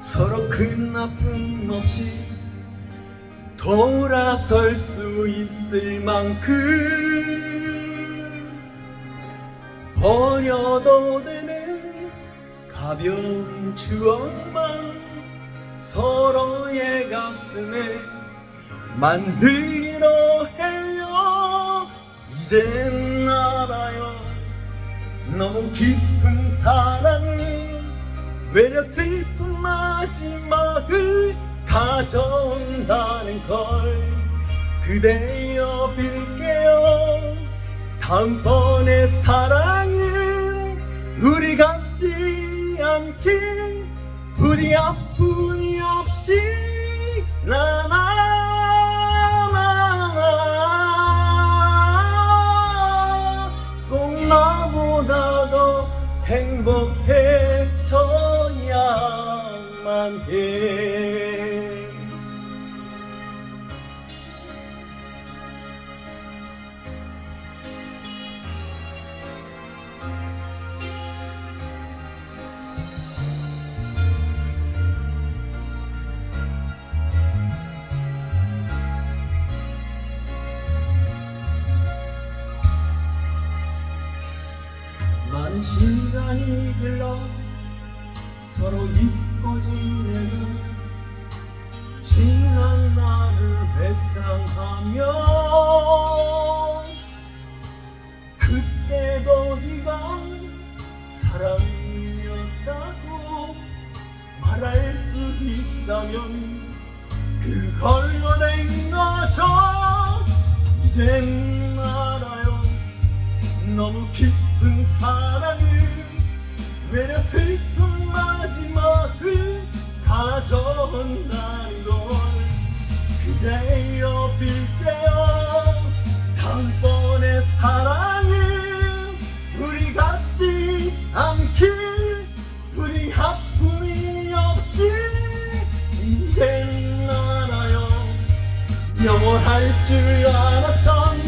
서로 큰 아픔 없이 돌아설 수 있을 만큼 버려도 되는 가벼운 추억만 서로의 가슴에 만들기로 해요. 이젠 알아요. 너무 깊은 사랑은 외려 슬픈 마지막을 가져온다는 걸 그대여 빌게요. 다음번의 사랑은 우리 같지 않게 부디 아 행복해져야만 해 많은 시간이 흘러 서로 잊 고 지내도 지난 날을 회상하며 그때도 네가 사랑이었다고 말할 수 있다면 그걸로 된 거죠. 이젠 알아요. 너무 깊은 사랑을 외려 슬픈 걸 그대여 빌게요 다음번의 사랑은 우리 같지 않길 부디 아픔이 없이 이젠 알아요 영원할 줄 알았던